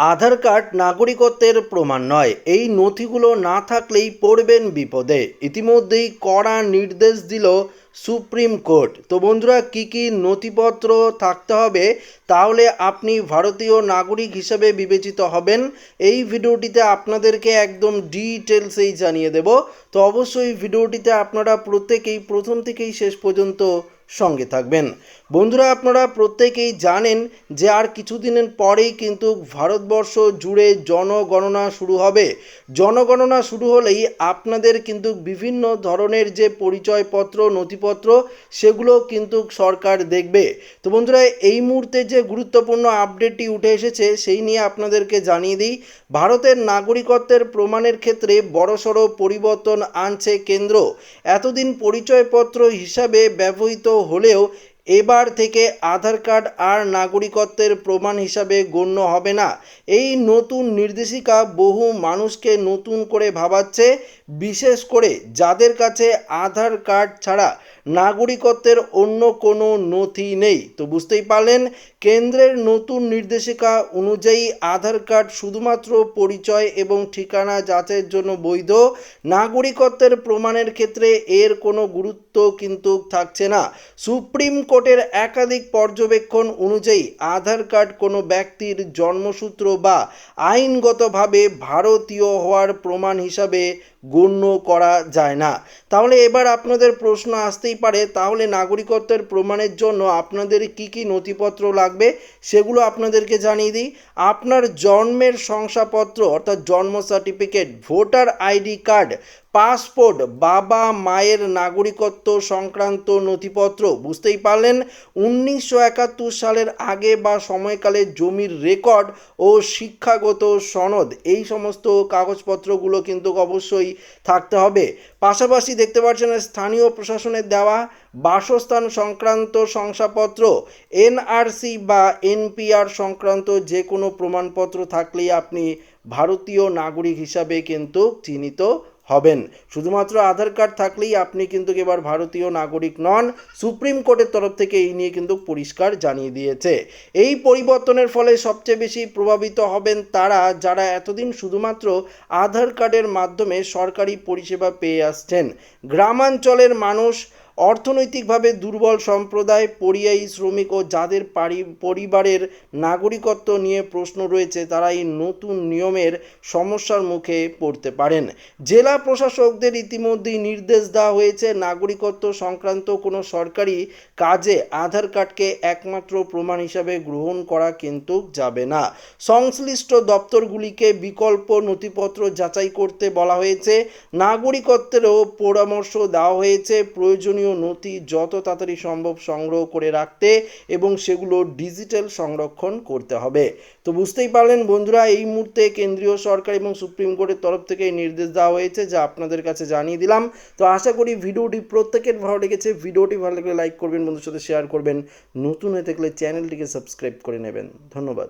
আধার card নাগরিকত্বের প্রমাণ নয়। এই নথিগুলো না থাকলেই পড়বেন বিপদে। ইতিমধ্যেই কড়া নির্দেশ দিল সুপ্রিম কোর্ট। তো বন্ধুরা, কি কি নথিপত্র থাকতে হবে তাহলে আপনি ভারতীয় নাগরিক হিসেবে বিবেচিত হবেন। এই ভিডিওটিতে আপনাদেরকে একদম ডিটেলসেই জানিয়ে দেব। তো অবশ্যই ভিডিওটিতে আপনারা প্রত্যেকেই, প্রথম থেকেই শেষ পর্যন্ত সঙ্গে থাকবেন। বন্ধুরা, আপনারা প্রত্যেকেই জানেন যে আর কিছুদিনের পরেই কিন্তু ভারতবর্ষ জুড়ে জনগণনা শুরু হবে। জনগণনা শুরু হলেই আপনাদের কিন্তু বিভিন্ন ধরনের যে পরিচয়পত্র, নথিপত্র, সেগুলো কিন্তু সরকার দেখবে। তো বন্ধুরা, এই মুহূর্তে যে গুরুত্বপূর্ণ আপডেটটি উঠে এসেছে, সেই নিয়ে আপনাদেরকে জানিয়ে দিই, ভারতের নাগরিকত্বের প্রমাণের ক্ষেত্রে বড়সড় পরিবর্তন আনছে কেন্দ্র। এতদিন পরিচয়পত্র হিসাবে ব্যবহৃত হলেও এবার থেকে আধার কার্ড আর নাগরিকত্বের প্রমাণ হিসাবে গণ্য হবে না। এই নতুন নির্দেশিকা বহু মানুষকে নতুন করে ভাবাচ্ছে বিশেষ করে যাদের কাছে আধার কার্ড ছাড়া নাগরিকত্বের অন্য কোনো নথি নেই। তো বুঝতেই পারলেন, কেন্দ্রের নতুন নির্দেশিকা অনুযায়ী আধার কার্ড শুধুমাত্র পরিচয় এবং ঠিকানা যাচাইয়ের জন্য বৈধ। নাগরিকত্বের প্রমাণের ক্ষেত্রে এর কোনো গুরুত্ব কিন্তু থাকছে না। সুপ্রিম কোর্টের একাধিক পর্যবেক্ষণ অনুযায়ী আধার কার্ড কোনো ব্যক্তির জন্মসূত্র বা আইনগতভাবে ভারতীয় হওয়ার প্রমাণ হিসাবে গণ্য করা যায় না। তাহলে এবার আপনাদের প্রশ্ন আসতেই পারে, তাহলে নাগরিকত্বের প্রমাণের জন্য আপনাদের কি কি নথিপত্র লাগবে সেগুলো আপনাদেরকে জানিয়ে দিই। আপনার জন্মের শংসাপত্র অর্থাৎ জন্ম certificate voter ID card passport, বাবা মায়ের নাগরিকত্ব সংক্রান্ত নথিপত্র, বুঝতেই পারলেন, উনিশশো একাত্তর সালের আগে বা সময়কালে জমির রেকর্ড ও শিক্ষাগত সনদ, এই সমস্ত কাগজপত্রগুলো কিন্তু অবশ্যই থাকতে হবে। পাশাপাশি দেখতে পাচ্ছেন, স্থানীয় প্রশাসনের দেওয়া বাসস্থান সংক্রান্ত শংসাপত্র, এনআরসি বা এনপিআর সংক্রান্ত যে কোনো প্রমাণপত্র থাকলেই আপনি ভারতীয় নাগরিক হিসাবে কিন্তু চিহ্নিত হবেন। শুধুমাত্র আধার কার্ড থাকলেই আপনি কিন্তু এবার ভারতীয় নাগরিক নন, সুপ্রিম কোর্টের তরফ থেকে এই নিয়ে কিন্তু পরিষ্কার জানিয়ে দিয়েছে। এই পরিবর্তনের ফলে সবচেয়ে বেশি প্রভাবিত হবেন তারা যারা এতদিন শুধুমাত্র আধার কার্ডের মাধ্যমে সরকারি পরিষেবা পেয়ে আসছেন। গ্রামাঞ্চলের মানুষ অর্থনৈতিকভাবে দুর্বল সম্প্রদায়, পরিযায়ী শ্রমিক ও যাদের পারি, পরিবারের নাগরিকত্ব নিয়ে প্রশ্ন রয়েছে তারা এই নতুন নিয়মের সমস্যার মুখে পড়তে পারেন। জেলা প্রশাসকদের ইতিমধ্যেই নির্দেশ দেওয়া হয়েছে, নাগরিকত্ব সংক্রান্ত কোনো সরকারি কাজে আধার কার্ডকে একমাত্র প্রমাণ হিসাবে গ্রহণ করা কিন্তু যাবে না। সংশ্লিষ্ট দপ্তরগুলিকে বিকল্প নথিপত্র যাচাই করতে বলা হয়েছে। নাগরিকত্বেরও পরামর্শ দেওয়া হয়েছে। প্রয়োজনীয় নথি যত তাড়াতাড়ি সম্ভব সংগ্রহ করে রাখতে এবং সেগুলো ডিজিটাল সংরক্ষণ করতে হবে। তো বুঝতেই পারলেন বন্ধুরা, এই মুহূর্তে কেন্দ্রীয় সরকার এবং সুপ্রিম কোর্টের তরফ থেকে নির্দেশ দেওয়া হয়েছে যা আপনাদের কাছে জানিয়ে দিলাম। তো আশা করি ভিডিওটি প্রত্যেকের ভালো লেগেছে। ভিডিওটি ভালো লাগলে লাইক করবেন বন্ধুর সাথে শেয়ার করবেন। নতুন হয়ে থাকলে চ্যানেলটিকে সাবস্ক্রাইব করে নেবেন। ধন্যবাদ।